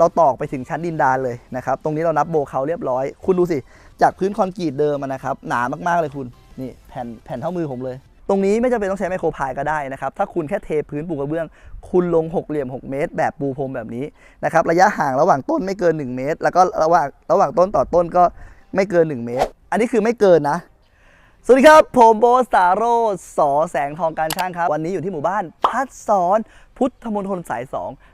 เราตอกไปถึงชั้นดินดานเลยนะครับ ตรงนี้เรานับโบเขาเรียบร้อย คุณดูสิ จากพื้นคอนกรีตเดิมนะครับ หนามากๆเลยคุณ นี่แผ่นแผ่นเท่ามือผมเลย ตรงนี้ไม่จำเป็นต้องใช้ไมโครพายก็ได้นะครับ ถ้าคุณแค่เทพื้นปูกระเบื้อง คุณลงหกเหลี่ยม 6 เมตร แบบปูพรมแบบนี้นะครับ ระยะห่างระหว่างต้นไม่เกิน 1 เมตร แล้วก็ระหว่างระหว่างต้นต่อต้นก็ไม่เกิน 1 เมตร อันนี้คือไม่เกินนะ สวัสดีครับ ผมโบทสาโรสอแสงทองการช่างครับ วันนี้อยู่ที่หมู่บ้านพัดสอนพุทธมณฑลสาย2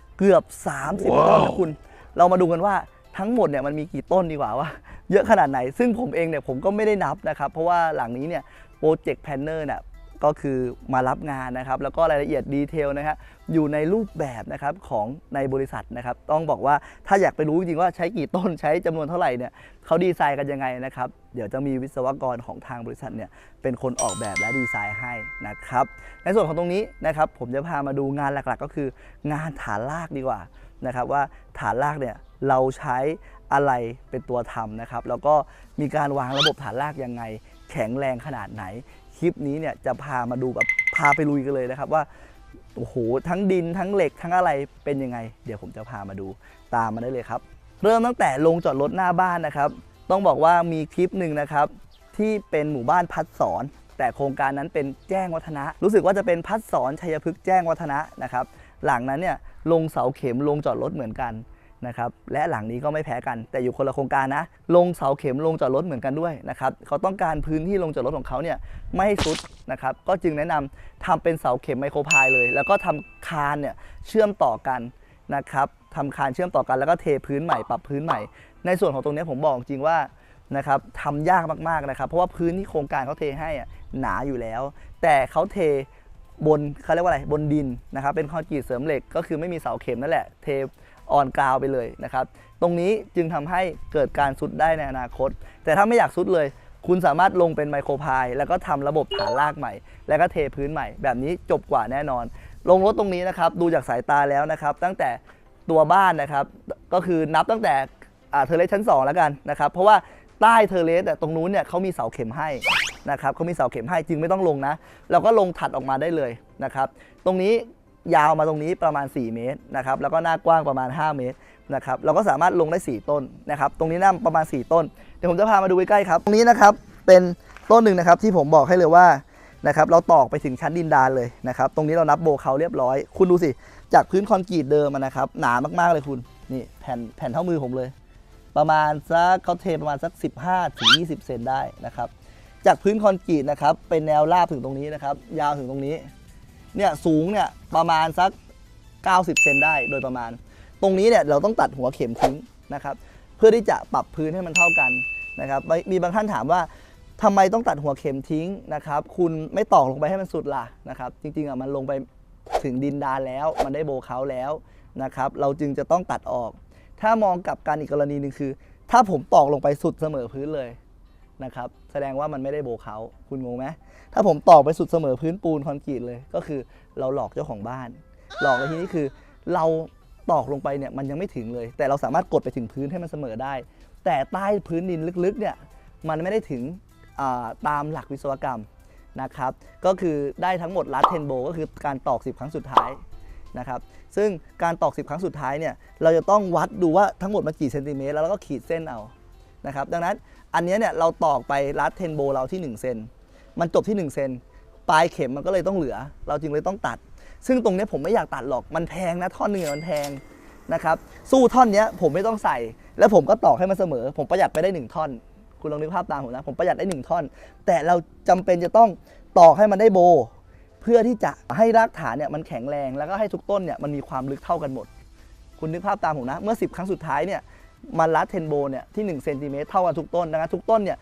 เกือบ 30 ต้นนะคุณ เรามาดูกันว่าทั้งหมดเนี่ยมันมีกี่ต้นดีกว่าว่า เยอะขนาดไหนซึ่งผมเองเนี่ยผมก็ไม่ได้นับนะครับ เพราะว่าหลังนี้เนี่ยโปรเจกต์แพนเนอร์เนี่ย ก็คือมารับงานนะครับ แล้วก็รายละเอียดดีเทลนะครับอยู่ในรูปแบบนะครับของในบริษัทนะครับ ต้องบอกว่าถ้าอยากไปรู้จริงว่าใช้กี่ต้นใช้จำนวนเท่าไหร่เนี่ยเขาดีไซน์กันยังไงนะครับ เดี๋ยวจะมีวิศวกรของทางบริษัทเนี่ยเป็นคนออกแบบและดีไซน์ให้นะครับ ในส่วนของตรงนี้นะครับ ผมจะพามาดูงานหลักๆ ก็คือ งานฐานรากดีกว่านะครับ ว่าฐานรากเนี่ยเราใช้อะไรเป็นตัวทำนะครับ แล้วก็มีการวางระบบฐานรากยังไง แข็งแรงขนาดไหน ลิปนี้เนี่ยจะพามาดูแบบพาไปลุยกันเลยนะครับว่าโอ้โหทั้งดินทั้งเหล็กทั้งอะไรเป็นยังไง เดี๋ยวผมจะพามาดูตามมาได้เลยครับ เริ่มตั้งแต่ลงจอดรถหน้าบ้านนะครับ ต้องบอกว่ามีคลิปหนึ่งนะครับ ที่เป็นหมู่บ้านพัดสอน แต่โครงการนั้นเป็นแจ้งวัฒนะ รู้สึกว่าจะเป็นพัดสอนชัยพฤกษ์แจ้งวัฒนะนะครับ หลังนั้นเนี่ยลงเสาเข็มลงจอดรถเหมือนกัน นะครับและหลังนี้ก็ไม่แพ้กัน แต่อยู่คนละโครงการนะ ลงเสาเข็มลงจอดรถเหมือนกันด้วยนะครับเขาต้องการพื้นที่ลงจอดรถของเขาเนี่ยไม่ให้สุดนะครับก็จึงแนะนำทำเป็นเสาเข็มไมโครพายเลย แล้วก็ทำคานเนี่ยเชื่อมต่อกันนะครับทำคานเชื่อมต่อกันแล้วก็เทพื้นใหม่ปรับพื้นใหม่ ในส่วนของตรงนี้ผมบอกจริงว่านะครับทำยากมากๆนะครับ เพราะว่าพื้นที่โครงการเขาเทให้อะหนาอยู่แล้ว แต่เขาเทบนเขาเรียกว่าอะไรบนดินนะครับเป็นคอนกรีตเสริมเหล็กก็คือไม่มีเสาเข็มนั่นแหละเท ออนกราวไปเลยนะครับ ตรงนี้จึงทำให้เกิดการซุดได้ในอนาคต แต่ถ้าไม่อยากซุดเลย คุณสามารถลงเป็นไมโครพายแล้วก็ทำระบบฐานรากใหม่ แล้วก็เทพื้นใหม่ แบบนี้จบกว่าแน่นอน ลงรถตรงนี้นะครับ ดูจากสายตาแล้วนะครับ ตั้งแต่ตัวบ้านนะครับ ก็คือนับตั้งแต่อ่าเทเลสชั้น 2 แล้วกันนะครับ เพราะว่าใต้เทเลสแต่ตรงนู้นเนี่ยเขามีเสาเข็มให้นะครับเขามีเสาเข็มให้จึงไม่ต้องลงนะ เราก็ลงถัดออกมาได้เลยนะครับ ตรงนี้ ยาวมาตรงนี้ประมาณ 4 เมตรนะครับแล้วก็หน้ากว้างประมาณ 5 เมตรนะครับเราก็สามารถลงได้ 4 ต้นนะครับตรงนี้น้าประมาณ 4 ต้นเดี๋ยวผมจะพามาดูใกล้ๆครับตรงนี้นะครับเป็นต้นหนึ่งนะครับที่ผมบอกให้เลยว่านะครับเราตอกไปถึงชั้นดินดานเลยนะครับตรงนี้เรานับโบเขาเรียบร้อย คุณดูสิ จากพื้นคอนกรีตเดิมนะครับหนามากๆเลยคุณนี่แผ่นแผ่นเท่ามือผมเลย ประมาณสักเขาเทประมาณสัก 15ถึง20 เซนได้นะครับจากพื้นคอนกรีตนะครับเป็นแนวราบถึงตรงนี้นะครับยาวถึงตรงนี้ เนี่ยสูงเนี่ยประมาณสัก 90 เซนได้โดยประมาณ ตรงนี้เนี่ยเราต้องตัดหัวเข็มทิ้งนะครับเพื่อที่จะปรับพื้นให้มันเท่ากันนะครับมีบางท่านถามว่าทำไมต้องตัดหัวเข็มทิ้งนะครับคุณไม่ตอกลงไปให้มันสุดล่ะนะครับจริงๆอะมันลงไปถึงดินดานแล้ว มันได้โบเขาแล้วนะครับเราจึงจะต้องตัดออก ถ้ามองกลับกันอีกกรณีหนึ่งคือ ถ้าผมตอกลงไปสุดเสมอพื้นเลย นะครับ แสดงว่ามันไม่ได้โบเขาคุณงงไหมถ้าผมตอกไปสุดเสมอพื้นปูนคอนกรีตเลย ก็คือเราหลอกเจ้าของบ้าน หลอกในที่นี้คือ เราตอกลงไปเนี่ยมันยังไม่ถึงเลย แต่เราสามารถกดไปถึงพื้นให้มันเสมอได้ แต่ใต้พื้นดินลึกๆเนี่ยมันไม่ได้ถึงตามหลักวิศวกรรมนะครับ ก็คือได้ทั้งหมดลัดเทนโบก็คือการตอก 10 ครั้งสุดท้ายนะครับ ซึ่งการตอก 10 ครั้งสุดท้ายเนี่ยเราจะต้องวัดดูว่าทั้งหมดมันกี่เซนติเมตรแล้วเราก็ขีดเส้นเอา นะครับดังนั้นอันนี้เนี่ยเราตอกไปลัดเทนโบเราที่ 1 เซนมันจบที่ 1 เซนปลายเข็มมันก็เลยต้องเหลือ เราจึงเลยต้องตัด ซึ่งตรงนี้ผมไม่อยากตัดหรอกมันแพงนะท่อนหนึ่งมันแพงนะครับสู้ท่อนนี้ผมไม่ต้องใส่ แล้วผมก็ตอกให้มันเสมอ ผมประหยัดไปได้หนึ่งท่อน คุณลองนึกภาพตามผมนะผมประหยัดได้หนึ่งท่อน แต่เราจำเป็นจะต้องตอกให้มันได้โบ เพื่อที่จะให้รากฐานเนี่ยมันแข็งแรงแล้วก็ให้ทุกต้นเนี่ยมันมีความลึกเท่ากันหมด คุณนึกภาพตามผมนะ เมื่อ 10 ครั้งสุดท้ายเนี่ย มันรัดเทนโบเนี่ยที่1เซนติเมตรเท่ากันทุกต้นดังนั้นทุกต้นเนี่ย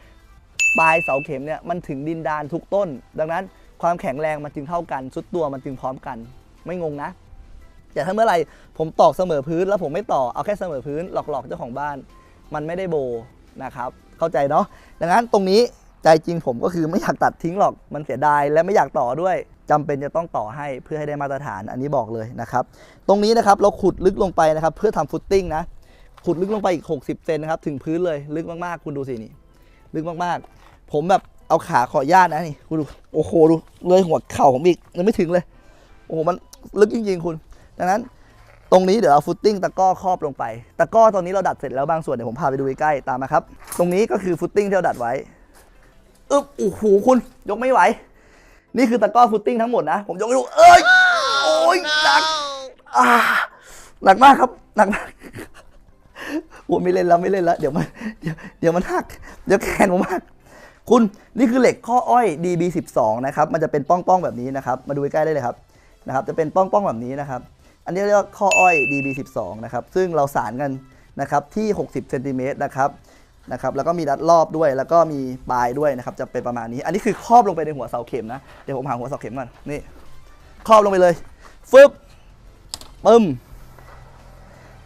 ปลายเสาเข็มเนี่ยมันถึงดินดานทุกต้น ดังนั้นความแข็งแรงมันจึงเท่ากันสุดตัวมันจึงพร้อมกัน ไม่งงนะแต่ถ้าเมื่อไหร่ผมตอกเสมอพื้นแล้วผมไม่ต่อเอาแค่เสมอพื้นหลอกๆเจ้าของบ้าน มันไม่ได้โบนะครับเข้าใจเนาะดังนั้นตรงนี้ใจจริงผมก็คือไม่อยากตัดทิ้งหรอกมันเสียดายและไม่อยากต่อด้วยจำเป็นจะต้องต่อให้เพื่อให้ได้มาตรฐานอันนี้บอกเลยนะครับ ตรงนี้นะครับเราขุดลึกลงไปนะครับ เพื่อทำฟุตติ้งนะ ขุดลึกลงไปอีก 60 เซนนะครับ ถึงพื้นเลย ลึกมากๆ คุณดูสินี่ ลึกมากๆ ผมแบบเอาขาขอญาตนะนี่ คุณดู โอ้โห ดู เลยหัวเข่าผมอีกยังไม่ถึงเลย โอ้โห มันลึกจริงๆ คุณ ดังนั้น ตรงนี้เดี๋ยวเอาฟุตติ้งตะก้อครอบลงไป ตะก้อตอนนี้เราดัดเสร็จแล้วบางส่วนเดี๋ยวผมพาไปดูใกล้ๆ ตามมาครับ ตรงนี้ก็คือฟุตติ้งที่เราดัดไว้อึ๊บโอ้โห คุณ ยกไม่ไหว นี่คือตะก้อฟุตติ้งทั้งหมดนะ ผมยกให้ดูเอ้ย โอ้ยหนักอ่าหนักมากครับ หนักมาก โอ้ไม่เล่นแล้วไม่เล่นแล้วเดี๋ยวมันเดี๋ยวเดี๋ยวมันหักเดี๋ยวแขนผมหักคุณนี่คือเหล็กข้ออ้อย DB12 นะครับมันจะเป็นป้องๆแบบนี้นะครับ มาดูใกล้ได้เลยครับนะครับ จะเป็นป้องๆแบบนี้นะครับ อันนี้เรียกว่าข้ออ้อย DB12 นะครับ ซึ่งเราสารกันนะครับที่ 60เซนติเมตรนะครับนะครับ แล้วก็มีรัดรอบด้วย แล้วก็มีปลายด้วยนะครับ จะเป็นประมาณนี้ อันนี้คือครอบลงไปในหัวเสาเข็มนะ เดี๋ยวผมหาหัวเสาเข็มก่อน นี่ ครอบลงไปเลย ฟึบปึ้ม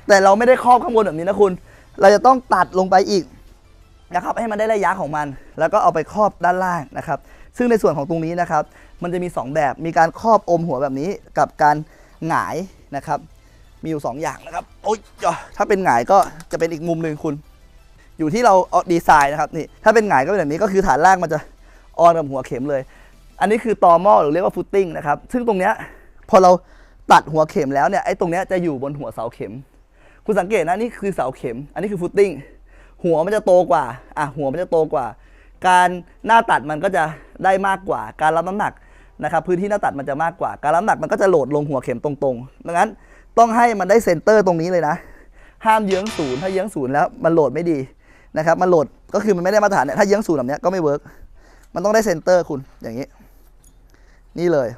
แต่เราไม่ได้ครอบข้างบนแบบนี้นะคุณ เราจะต้องตัดลงไปอีกนะครับให้มันได้ระยะของมัน แล้วก็เอาไปครอบด้านล่างนะครับ ซึ่งในส่วนของตรงนี้นะครับ มันจะมี 2 แบบมีการครอบอมหัวแบบนี้กับการหงายนะครับ มีอยู่ 2 อย่างนะครับโอ๊ยถ้าเป็นหงายก็จะเป็นอีกมุมหนึ่งคุณ อยู่ที่เราเอาดีไซน์นะครับนี่ถ้าเป็นหงายก็เป็นแบบนี้ก็คือฐานล่างมันจะออนกับหัวเข็มเลย อันนี้คือตอหม้อหรือเรียกว่าฟุตติ้งนะครับซึ่งตรงเนี้ยพอเราตัดหัวเข็มแล้วเนี่ยไอ้ตรงเนี้ยจะอยู่บนหัวเสาเข็ม คุณสังเกตนะนี่คือเสาเข็ม อันนี้คือฟุตติ้ง หัวมันจะโตกว่า อะหัวมันจะโตกว่า การหน้าตัดมันก็จะได้มากกว่า การรับน้ำหนักนะครับ พื้นที่หน้าตัดมันจะมากกว่า การรับน้ำหนักมันก็จะโหลดลงหัวเข็มตรงๆ ดังนั้นต้องให้มันได้เซนเตอร์ตรงนี้เลยนะ ห้ามเยื้องศูนย์ ถ้าเยื้องศูนย์แล้วมันโหลดไม่ดีนะครับ มันโหลดก็คือมันไม่ได้มาตรฐานเนี่ย ถ้าเยื้องศูนย์แบบเนี้ยก็ไม่เวิร์กมันต้องได้เซนเตอร์คุณอย่างนี้ นี่เลย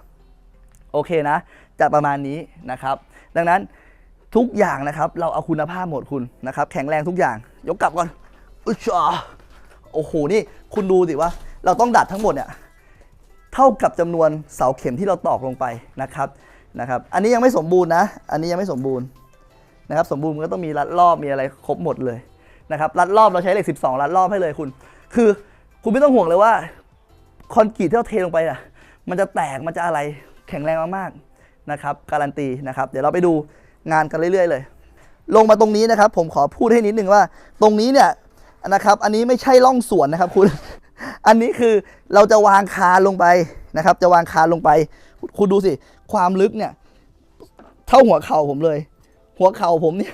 โอเคนะ จะประมาณนี้นะครับ ดังนั้น ทุกอย่างนะครับ เราเอาคุณภาพหมดคุณนะครับ แข็งแรงทุกอย่าง ยกกลับก่อนอุ๊ยจ้าโอ้โห นี่คุณดูสิว่า เราต้องดัดทั้งหมดเนี่ยเท่ากับจำนวนเสาเข็มที่เราตอกลงไปนะครับนะครับ อันนี้ยังไม่สมบูรณ์นะ อันนี้ยังไม่สมบูรณ์นะครับ สมบูรณ์มันก็ต้องมีรัดรอบมีอะไรครบหมดเลยนะครับ รัดรอบเราใช้เหล็ก 12 รัดรอบให้เลยคุณ คือคุณไม่ต้องห่วงเลยว่าคอนกรีตที่เราเทลงไปอะ มันจะแตกมันจะอะไรแข็งแรงมากๆนะครับ การันตีนะครับ เดี๋ยวเราไปดู งานกันเรื่อย ๆ เลย ลงมาตรงนี้นะครับ ผมขอพูดให้นิดนึงว่า ตรงนี้เนี่ยนะครับ อันนี้ไม่ใช่ร่องสวนนะครับคุณ อันนี้คือเราจะวางคานลงไปนะครับ จะวางคานลงไป คุณดูสิ ความลึกเนี่ย เท่าหัวเข่าผมเลย หัวเข่าผมเนี่ย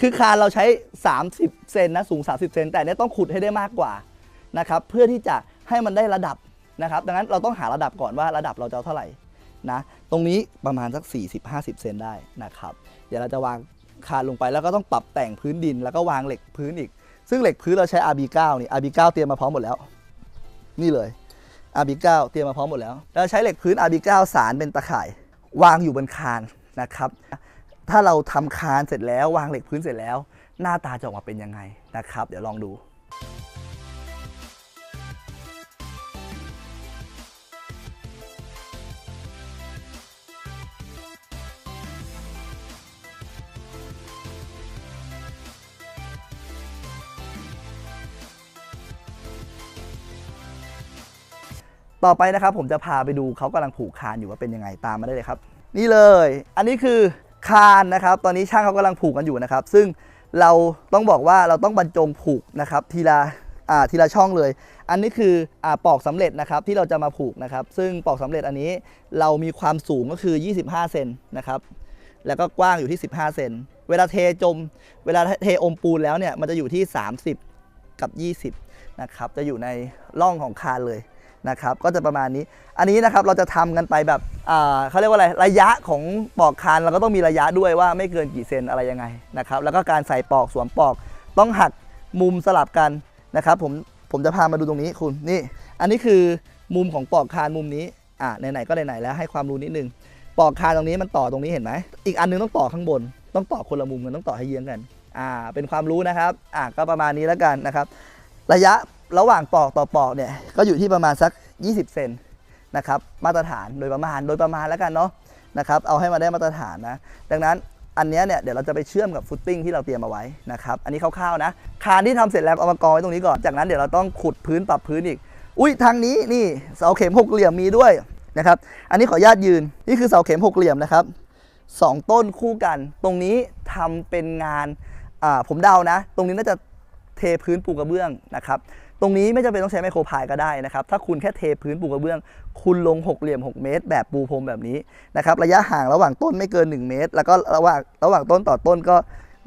คือคานเราใช้ 30 เซนนะสูง 30 เซนแต่เนี่ยต้องขุดให้ได้มากกว่านะครับเพื่อที่จะให้มันได้ระดับนะครับ ดังนั้นเราต้องหาระดับก่อนว่าระดับเราจะเท่าไหร่ นะตรงนี้ประมาณสัก 40-50 เซนได้นะครับ เดี๋ยวเราจะวางคานลงไปแล้วก็ต้องปรับแต่งพื้นดินแล้วก็วางเหล็กพื้นอีก ซึ่งเหล็กพื้นเราใช้ RB9 นี่ RB9 เตรียมมาพร้อมหมดแล้ว นี่เลย RB9 เตรียมมาพร้อมหมดแล้วเราใช้เหล็กพื้น RB9 สารเป็นตะข่ายวางอยู่บนคานนะครับ ถ้าเราทำคานเสร็จแล้ว วางเหล็กพื้นเสร็จแล้ว หน้าตาจะออกมาเป็นยังไงนะครับ เดี๋ยวลองดู ต่อไปนะครับผมจะพาไปดูเขากำลังผูกคานอยู่ว่าเป็นยังไงตามมาได้เลยครับ นี่เลย อันนี้คือคานนะครับ ตอนนี้ช่างเขากำลังผูกกันอยู่นะครับ ซึ่งเราต้องบอกว่าเราต้องบรรจงผูกนะครับทีละอ่าทีละช่องเลย อันนี้คืออ่าปอกสำเร็จนะครับที่เราจะมาผูกนะครับ ซึ่งปอกสำเร็จอันนี้เรามีความสูงก็คือ 25 เซนนะครับ แล้วก็กว้างอยู่ที่ 15 เซน เวลาเทจม เวลาเทอมปูนแล้วเนี่ยมันจะอยู่ที่ 30 กับ 20นะครับ จะอยู่ในร่องของคานเลย นะครับก็จะประมาณนี้ อันนี้นะครับเราจะทำกันไปแบบเขาเรียกว่าอะไรระยะของปอกคานเราก็ต้องมีระยะด้วยว่าไม่เกินกี่เซนอะไรยังไงนะครับแล้วก็การใส่ปอกสวมปอก ต้องหักมุมสลับกันนะครับผมผมจะพามาดูตรงนี้คุณนี่ อันนี้คือมุมของปอกคานมุมนี้อ่าไหนๆก็ไหนๆแล้วให้ความรู้นิดนึงปอกคานตรงนี้มันต่อตรงนี้เห็นไหมอีกอันนึงต้องต่อข้างบน ต้องต่อคนละมุมกันต้องต่อให้เยื้องกันอ่าเป็นความรู้นะครับอ่าก็ประมาณนี้แล้วกันนะครับ ระยะ ระหว่างปอกต่อปอกเนี่ยก็อยู่ที่ประมาณสัก 20 เซนนะครับมาตรฐานโดยประมาณโดยประมาณแล้วกันเนาะนะครับเอาให้มาได้มาตรฐานนะดังนั้นอันนี้เนี่ยเดี๋ยวเราจะไปเชื่อมกับฟุตติ้งที่เราเตรียมเอาไว้นะครับอันนี้คร่าวๆนะคานที่ทำเสร็จแล้วเอามากองไว้ตรงนี้ก่อนจากนั้นเดี๋ยวเราต้องขุดพื้นปรับพื้นอีก อุ้ยทางนี้นี่เสาเข็มหกเหลี่ยมมีด้วยนะครับอันนี้ขออนุญาตยืนนี่คือเสาเข็มหกเหลี่ยมนะครับสองต้นคู่กันตรงนี้ทำเป็นงานผมเดานะ ตรงนี้น่าจะเทพื้นปูกระเบื้องนะครับ ตรงนี้ไม่จำเป็นต้องใช้ไมโครพายก็ได้นะครับ ถ้าคุณแค่เทพื้นปูกระเบื้อง คุณลงหกเหลี่ยม 6 เมตร แบบปูพรมแบบนี้นะครับ ระยะห่างระหว่างต้นไม่เกิน 1 เมตร แล้วก็ระหว่างระหว่างต้นต่อต้นก็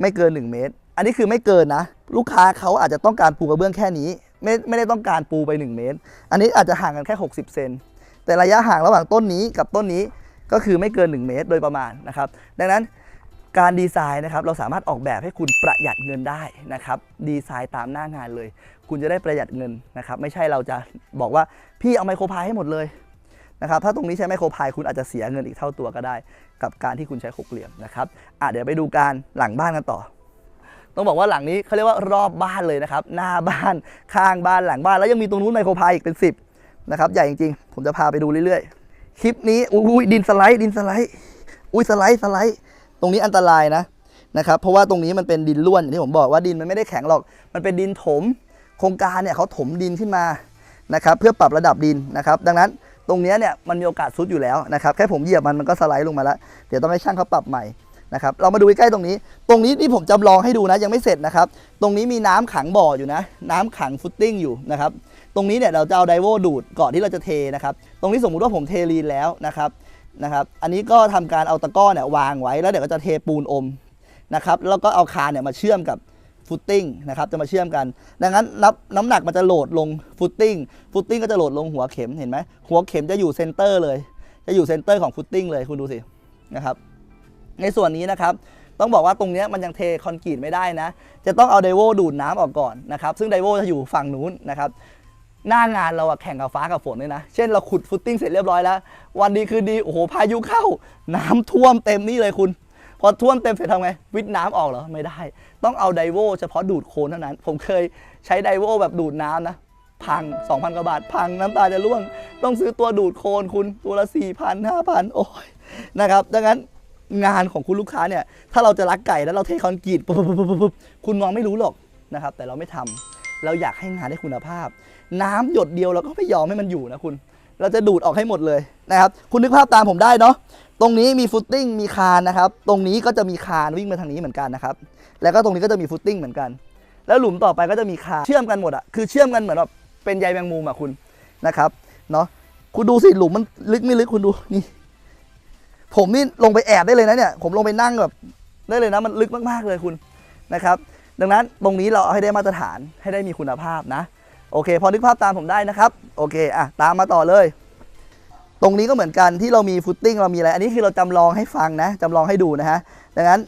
ไม่เกิน 1 เมตร อันนี้คือไม่เกินนะ ลูกค้าเขาอาจจะต้องการปูกระเบื้องแค่นี้ ไม่ไม่ได้ต้องการปูไป 1 เมตร อันนี้อาจจะห่างกันแค่ 60 เซน แต่ระยะห่างระหว่างต้นนี้กับต้นนี้ก็คือไม่เกิน 1 เมตรโดยประมาณนะครับ ดังนั้น การดีไซน์นะครับเราสามารถออกแบบให้คุณประหยัดเงินได้นะครับดีไซน์ตามหน้างานเลย คุณจะได้ประหยัดเงินนะครับไม่ใช่เราจะบอกว่าพี่เอาไมโครพายให้หมดเลยนะครับถ้าตรงนี้ใช้ไมโครพายคุณอาจจะเสียเงินอีกเท่าตัวก็ได้ กับการที่คุณใช้หกเหลี่ยมนะครับอะเดี๋ยวไปดูการหลังบ้านกันต่อ ต้องบอกว่าหลังนี้เขาเรียกว่ารอบบ้านเลยนะครับหน้าบ้านข้างบ้านหลังบ้านแล้วยังมีตรงนู้นไมโครพายอีกเป็น 10นะครับใหญ่จริงๆ ผมจะพาไปดูเรื่อยๆคลิปนี้อุ้ยดินสไลด์ดินสไลด์อุ้ยสไลด์สไลด์ ตรงนี้อันตรายนะนะครับเพราะว่าตรงนี้มันเป็นดินล้วนอย่างที่ผมบอกว่าดินมันไม่ได้แข็งหรอก มันเป็นดินถม โครงการเนี่ยเขาถมดินขึ้นมานะครับเพื่อปรับระดับดินนะครับ ดังนั้นตรงนี้เนี่ยมันมีโอกาสซุดอยู่แล้วนะครับแค่ผมเหยียบมันมันก็สไลด์ลงมาแล้ว เดี๋ยวต้องให้ช่างเขาปรับใหม่นะครับเรามาดูใกล้ตรงนี้ ตรงนี้นี่ผมจำลองให้ดูนะยังไม่เสร็จนะครับ ตรงนี้มีน้ำขังบ่ออยู่นะ น้ำขังฟุตติ้งอยู่นะครับ ตรงนี้เนี่ยเราจะเอาไดโวดูดก่อนที่เราจะเทนะครับ ตรงนี้สมมุติว่าผมเทลีนแล้วนะครับ นะครับ อันนี้ก็ทำการเอาตะกร้อเนี่ยวางไว้แล้วเดี๋ยวก็จะเทปูนอมนะครับ แล้วก็เอาคานเนี่ยมาเชื่อมกับฟุตติ้งนะครับ จะมาเชื่อมกัน ดังนั้นนับน้ำหนักมันจะโหลดลงฟุตติ้ง ฟุตติ้งก็จะโหลดลงหัวเข็มเห็นไหมหัวเข็มจะอยู่เซนเตอร์เลย จะอยู่เซนเตอร์ของฟุตติ้งเลยคุณดูสินะครับ ในส่วนนี้นะครับ ต้องบอกว่าตรงเนี้ยมันยังเทคอนกรีตไม่ได้นะ จะต้องเอาไดโวดูดน้ำออกก่อนนะครับ ซึ่งไดโวจะอยู่ฝั่งนู้นนะครับ หน้างานเราอะแข่งกับฟ้ากับฝนเลยนะ เช่นเราขุดฟุตติ้งเสร็จเรียบร้อยแล้ว วันดีคืนดี โอ้โห พายุเข้า น้ำท่วมเต็มนี่เลยคุณ พอท่วมเต็มเสร็จทำไง วิทน้ำออกเหรอ ไม่ได้ ต้องเอาไดโวเฉพาะดูดโคลนเท่านั้น ผมเคยใช้ไดโวแบบดูดน้ำนะ พัง 2,000 กว่าบาท พังน้ำตาจะร่วง ต้องซื้อตัวดูดโคลนคุณ ตัวละ 4,000 5,000 โอ้ย นะครับ ดังนั้นงานของคุณลูกค้าเนี่ย ถ้าเราจะรักไก่แล้วเราเทคอนกรีตปุ๊บปุ๊บปุ๊บปุ๊บคุณมองไม่รู้หรอกนะครับ แต่เราไม่ทำเราอยากให้งานได้คุณภาพ น้ำหยดเดียวเราก็ไม่ยอมให้มันอยู่นะคุณ เราจะดูดออกให้หมดเลยนะครับ คุณนึกภาพตามผมได้เนาะ ตรงนี้มีฟุตติ้ง มีคานนะครับ ตรงนี้ก็จะมีคานวิ่งมาทางนี้เหมือนกันนะครับ แล้วก็ตรงนี้ก็จะมีฟุตติ้งเหมือนกัน แล้วหลุมต่อไปก็จะมีคานเชื่อมกันหมดอะคือเชื่อมกันเหมือนแบบเป็นใยแมงมุมอะคุณนะครับ เนาะ คุณดูสิหลุมมันลึกไม่ลึกคุณดูนี่ ผมนี่ลงไปแอบได้เลยนะเนี่ย ผมลงไปนั่งแบบได้เลยนะมันลึกมากๆเลยคุณนะครับ ดังนั้นตรงนี้เราเอาให้ได้มาตรฐานให้ได้มีคุณภาพนะ โอเค พอนึกภาพตามผมได้นะครับ โอเคอะตามมาต่อเลย ตรงนี้ก็เหมือนกันที่เรามีฟุตติ้งเรามีอะไร อันนี้คือเราจำลองให้ฟังนะจำลองให้ดูนะฮะดังนั้น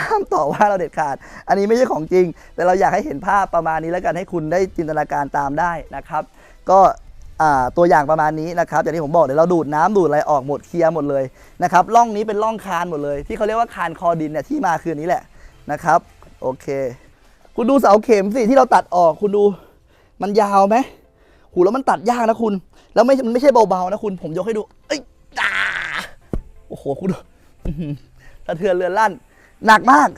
ห้ามต่อว่าเราเด็ดขาด อันนี้ไม่ใช่ของจริง แต่เราอยากให้เห็นภาพประมาณนี้แล้วกันให้คุณได้จินตนาการตามได้นะครับ ก็ตัวอย่างประมาณนี้นะครับอย่างที่ผมบอกเดี๋ยวเราดูดน้ำดูดอะไรออกหมดเคลียร์หมดเลยนะครับร่องนี้เป็นร่องคานหมดเลย ที่เขาเรียกว่าคานคอดินเนี่ยที่มาคืนนี้แหละนะครับ โอเค คุณดูเสาเข็มสิที่เราตัดออกคุณดู มันยาวไหมหูแล้วมันตัดยากนะคุณ แล้วไม่มันไม่ใช่เบาๆนะคุณ ผมยกให้ดู เอ้ยจ้าโอ้โหคุณดูสะเทือนเรือนลั่น หนักมาก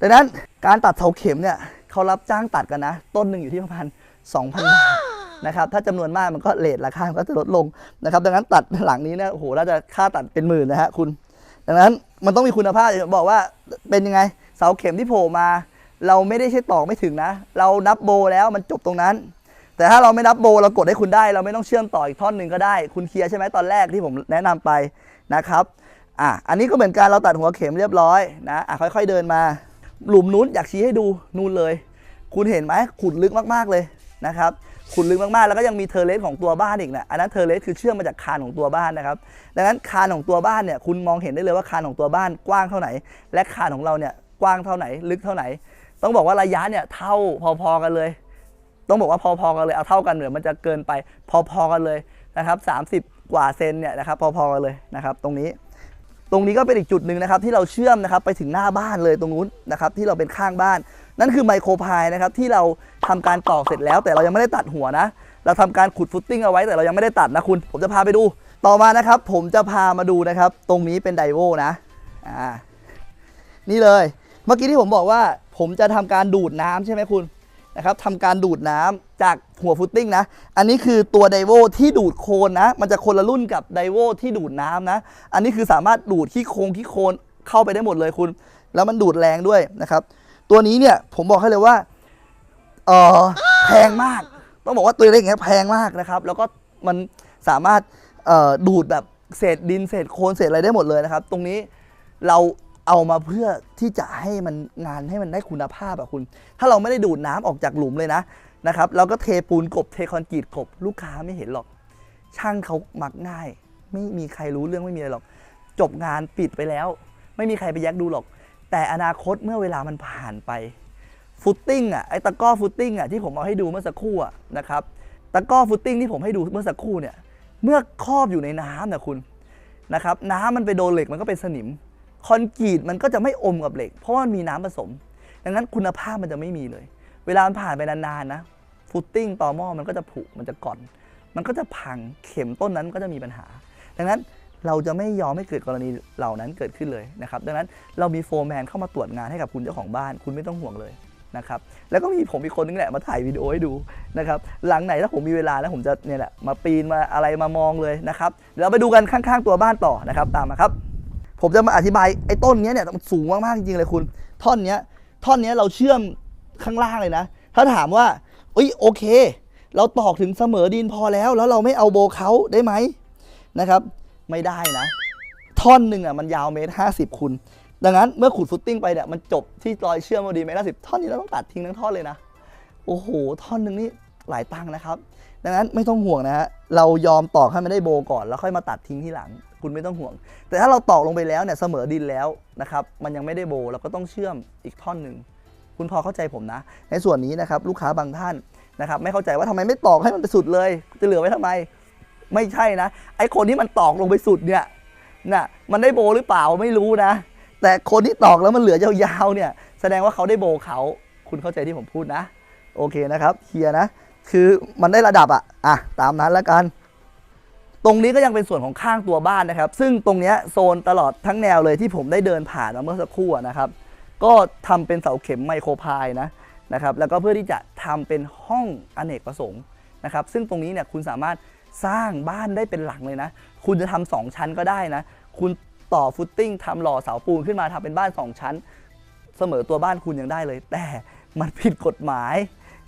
ดังนั้นการตัดเสาเข็มเนี่ยเขารับจ้างตัดกันนะ ต้นหนึ่งอยู่ที่ประมาณ2,000บาทนะครับ ถ้าจำนวนมากมันก็เลทราคามันก็จะลดลงนะครับ ดังนั้นตัดหลังนี้เนี่ยโอ้โหน่าจะค่าตัดเป็นหมื่นนะฮะคุณ ดังนั้นมันต้องมีคุณภาพอย่างบอกว่าเป็นยังไงเสาเข็มที่โผล่มา เราไม่ได้ใช่ตอกไม่ถึงนะ เรานับโบแล้วมันจบตรงนั้น แต่ถ้าเราไม่นับโบเรากดให้คุณได้ เราไม่ต้องเชื่อมต่ออีกท่อนหนึ่งก็ได้ คุณเคลียร์ใช่ไหมตอนแรกที่ผมแนะนำไปนะครับอะอันนี้ก็เหมือนกันเราตัดหัวเข็มเรียบร้อยนะอะค่อย ๆเดินมา หลุมนู้นอยากชี้ให้ดูนู่นเลย คุณเห็นไหมขุดลึกมากๆเลยนะครับขุดลึกมากๆ แล้วก็ยังมีเทอร์เลสของตัวบ้านอีกนะอันนั้นเทอร์เลสคือเชื่อมมาจากคานของตัวบ้านนะครับ ดังนั้นคานของตัวบ้านเนี่ยคุณมองเห็นได้เลยว่าคานของตัวบ้านกว้างเท่าไหน และคานของเราเนี่ยกว้างเท่าไหนลึกเท่าไหน ต้องบอกว่าระยะเนี่ยเท่าพอๆกันเลย ต้องบอกว่าพอๆกันเลยเอาเท่ากันเหนือมันจะเกินไปพอๆกันเลยนะครับ30 กว่าเซนเนี่ยนะครับพอๆกันเลยนะครับ ตรงนี้ ตรงนี้ก็เป็นอีกจุดหนึ่งนะครับ ที่เราเชื่อมนะครับไปถึงหน้าบ้านเลยตรงนู้นนะครับ ที่เราเป็นข้างบ้าน นั่นคือไมโครพายนะครับที่เราทำการตอกเสร็จแล้ว แต่เรายังไม่ได้ตัดหัวนะเราทำการขุดฟุตติ้งเอาไว้แต่เรายังไม่ได้ตัดนะคุณ ผมจะพาไปดู ต่อมานะครับ ผมจะพามาดูนะครับ ตรงนี้เป็นไดโวนะอ่านี่เลย เมื่อกี้ที่ผมบอกว่า ผมจะทำการดูดน้ำใช่ไหมคุณนะครับทำการดูดน้ำจากหัวฟุตติ้งนะ อันนี้คือตัวไดโวที่ดูดโคลนนะ มันจะคนละรุ่นกับไดโวที่ดูดน้ำนะ อันนี้คือสามารถดูดขี้โคงขี้โคลนเข้าไปได้หมดเลยคุณ แล้วมันดูดแรงด้วยนะครับ ตัวนี้เนี่ยผมบอกให้เลยว่าเออแพงมาก ต้องบอกว่าตัวเล็กอย่างเงี้ยแพงมากนะครับ แล้วก็มันสามารถดูดแบบเศษดินเศษโคลนเศษอะไรได้หมดเลยนะครับ ตรงนี้เรา เอามาเพื่อที่จะให้มันงานให้มันได้คุณภาพอะคุณ ถ้าเราไม่ได้ดูดน้ำออกจากหลุมเลยนะนะครับเราก็เทปูนกบเทคอนกรีตกบลูกค้าไม่เห็นหรอก ช่างเขามักง่าย ไม่มีใครรู้เรื่องไม่มีอะไรหรอก จบงานปิดไปแล้ว ไม่มีใครไปแยกดูหรอก แต่อนาคตเมื่อเวลามันผ่านไปฟุตติ้งอะไอ้ตะก้อฟุตติ้งอะที่ผมเอาให้ดูเมื่อสักครู่อะนะครับตะก้อฟุตติ้งที่ผมให้ดูเมื่อสักครู่เนี่ยเมื่อครอบอยู่ในน้ำนะคุณนะครับน้ำมันไปโดนเหล็กมันก็เป็นสนิม คอนกรีตมันก็จะไม่อมกับเหล็ก เพราะมันมีน้ำผสม ดังนั้นคุณภาพมันจะไม่มีเลย เวลามันผ่านไปนานๆนะฟุตติ้งต่อหม้อมันก็จะผุมันจะก่อน มันก็จะพังเข็มต้นนั้นก็จะมีปัญหา ดังนั้นเราจะไม่ยอมให้เกิดกรณีเหล่านั้นเกิดขึ้นเลยนะครับ ดังนั้นเรามีโฟร์แมนเข้ามาตรวจงานให้กับคุณเจ้าของบ้าน คุณไม่ต้องห่วงเลยนะครับ แล้วก็มีผมอีกคนนึงแหละมาถ่ายวิดีโอให้ดูนะครับ หลังไหนถ้าผมมีเวลาแล้วผมจะเนี่ยแหละมาปีนมาอะไรมามองเลยนะครับเดี๋ยวเราไปดูกันข้างๆตัวบ้านต่อนะครับ ตามมาครับ ผมจะมาอธิบายไอ้ต้นนี้เนี่ยมันสูงมากๆจริงๆเลยคุณ ท่อนนี้ท่อนนี้เราเชื่อมข้างล่างเลยนะ ถ้าถามว่าเอ้ยโอเค เราตอกถึงเสมอดินพอแล้ว แล้วเราไม่เอาโบเขาได้ไหมนะครับ ไม่ได้นะ ท่อนหนึ่งอะมันยาวเมตรห้าสิบคุณ ดังนั้นเมื่อขุดฟุตติ้งไปเนี่ยมันจบที่รอยเชื่อมพอดีเมตรห้าสิบท่อนนี้เราต้องตัดทิ้งทั้งท่อนเลยนะโอ้โห ท่อนหนึ่งนี่ หลายตังค์นะครับ ดังนั้นไม่ต้องห่วงนะฮะเรายอมตอกให้มันได้โบก่อนแล้วค่อยมาตัดทิ้งที่หลัง คุณไม่ต้องห่วง แต่ถ้าเราตอกลงไปแล้วเนี่ยเสมอดินแล้วนะครับมันยังไม่ได้โบเราก็ต้องเชื่อมอีกท่อนหนึ่งคุณพอเข้าใจผมนะ ในส่วนนี้นะครับลูกค้าบางท่านนะครับไม่เข้าใจว่าทำไมไม่ตอกให้มันไปสุดเลย จะเหลือไว้ทำไม ไม่ใช่นะ ไอคนที่มันตอกลงไปสุดเนี่ยน่ะมันได้โบหรือเปล่าไม่รู้นะ แต่คนที่ตอกแล้วมันเหลือยาวๆเนี่ย แสดงว่าเขาได้โบเขา คุณเข้าใจที่ผมพูดนะ โอเคนะครับเคลียร์นะ คือมันได้ระดับอะอะตามนั้นแล้วกัน ตรงนี้ก็ยังเป็นส่วนของข้างตัวบ้านนะครับ ซึ่งตรงเนี้ยโซนตลอดทั้งแนวเลยที่ผมได้เดินผ่านมาเมื่อสักครู่นะครับ ก็ทำเป็นเสาเข็มไมโครพายนะนะครับแล้วก็เพื่อที่จะทำเป็นห้องอเนกประสงค์นะครับซึ่งตรงนี้เนี่ยคุณสามารถสร้างบ้านได้เป็นหลังเลยนะ คุณจะทำสองชั้นก็ได้นะ คุณต่อฟุตติ้งทำหล่อเสาปูนขึ้นมาทำเป็นบ้านสองชั้น เสมอตัวบ้านคุณยังได้เลย แต่มันผิดกฎหมาย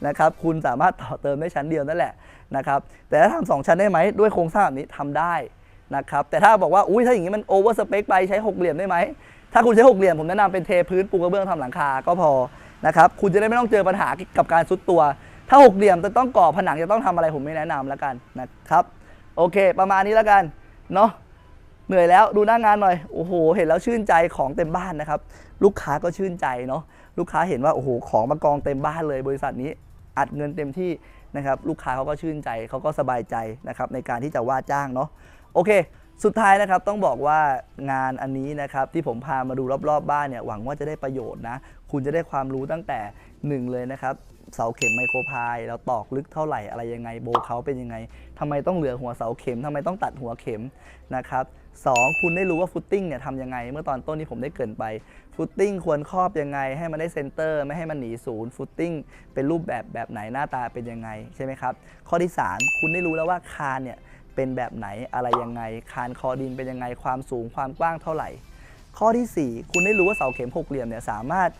นะครับคุณสามารถต่อเติมได้ชั้นเดียวนั่นแหละนะครับแต่ถ้าทำสองชั้นได้ไหมด้วยโครงสร้างแบบนี้ทำได้นะครับแต่ถ้าบอกว่าอุ้ยถ้าอย่างนี้มันโอเวอร์สเปคไปใช้หกเหลี่ยมได้ไหมถ้าคุณใช้หกเหลี่ยมผมแนะนำเป็นเทพื้นปูกระเบื้องทำหลังคาก็พอนะครับคุณจะได้ไม่ต้องเจอปัญหากับการซุดตัว ถ้าหกเหลี่ยมจะต้องก่อผนังจะต้องทำอะไรผมไม่แนะนำแล้วกันนะครับโอเค ประมาณนี้แล้วกันเนาะเหนื่อยแล้วดูหน้างานหน่อยโอ้โห เห็นแล้วชื่นใจของเต็มบ้านนะครับ ลูกค้าก็ชื่นใจเนาะลูกค้าเห็นว่าโอ้โหของมากองเต็มบ้านเลยบริษัทนี้ อัดเงินเต็มที่นะครับลูกค้าเขาก็ชื่นใจเขาก็สบายใจนะครับในการที่จะว่าจ้างเนาะโอเค สุดท้ายนะครับต้องบอกว่างานอันนี้นะครับที่ผมพามาดูรอบๆบบ้านเนี่ยหวังว่าจะได้ประโยชน์นะคุณจะได้ความรู้ตั้งแต่หนึ่งเลยนะครับ เสาเข็มไมโครพายเราตอกลึกเท่าไหร่อะไรยังไงโบเขาเป็นยังไงทำไมต้องเหลือหัวเสาเข็มทำไมต้องตัดหัวเข็มนะครับสองคุณได้รู้ว่าฟุตติ้งเนี่ยทำยังไง เมื่อตอนต้นที่ผมได้เกินไปฟุตติ้งควรครอบยังไง ให้มันได้เซนเตอร์ ไม่ให้มันหนีศูนย์ฟุตติ้งเป็นรูปแบบแบบไหนหน้าตาเป็นยังไงใช่ไหมครับข้อที่สามคุณได้รู้แล้วว่าคานเนี่ยเป็นแบบไหนอะไรยังไง คานคอดินเป็นยังไงความสูงความกว้างเท่าไหร่ ข้อทีสี่4 คุณได้รู้ว่าเสาเข็มหกเหลี่ยมเนี่ยสามารถ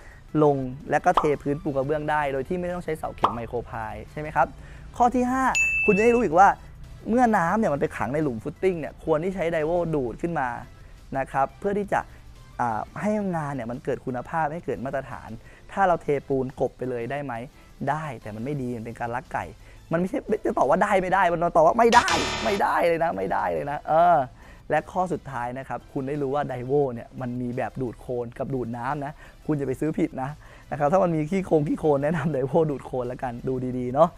ลงและก็เทพื้นปูกระเบื้องได้ โดยที่ไม่ต้องใช้เสาเข็มไมโครพายใช่ไหมครับ ข้อที่ 5 คุณจะได้รู้อีกว่าเมื่อน้ำเนี่ยมันไปขังในหลุมฟุตติ้งเนี่ยควรที่ใช้ไดโวดูดขึ้นมานะครับเพื่อที่จะให้งานเนี่ยมันเกิดคุณภาพให้เกิดมาตรฐาน ถ้าเราเทปูนกบไปเลยได้ไหมได้แต่มันไม่ดีมันเป็นการลักไก่ มันไม่ใช่จะตอบว่าได้ไม่ได้ มันตอบว่าไม่ได้ไม่ได้เลยนะ ไม่ได้เลยนะ เออ และข้อสุดท้ายนะครับ คุณได้รู้ว่าไดโวเนี่ยมันมีแบบดูดโคลนกับดูดน้ำนะ คุณจะไปซื้อผิดนะนะครับ ถ้ามันมีขี้โครงขี้โคลนแนะนำเดี๋ยวดูดโคลนแล้วกันดูดีๆเนาะ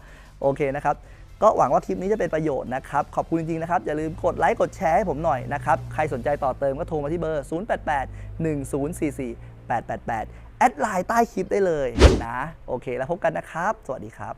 โอเคนะครับก็หวังว่าคลิปนี้จะเป็นประโยชน์นะครับ ขอบคุณจริงๆนะครับ อย่าลืมกดไลค์กดแชร์ให้ผมหน่อยนะครับ ใครสนใจต่อเติมก็โทรมาที่เบอร์ 088 1044 888 แอดไลน์ใต้คลิปได้เลยนะ โอเคแล้วพบกันนะครับ สวัสดีครับ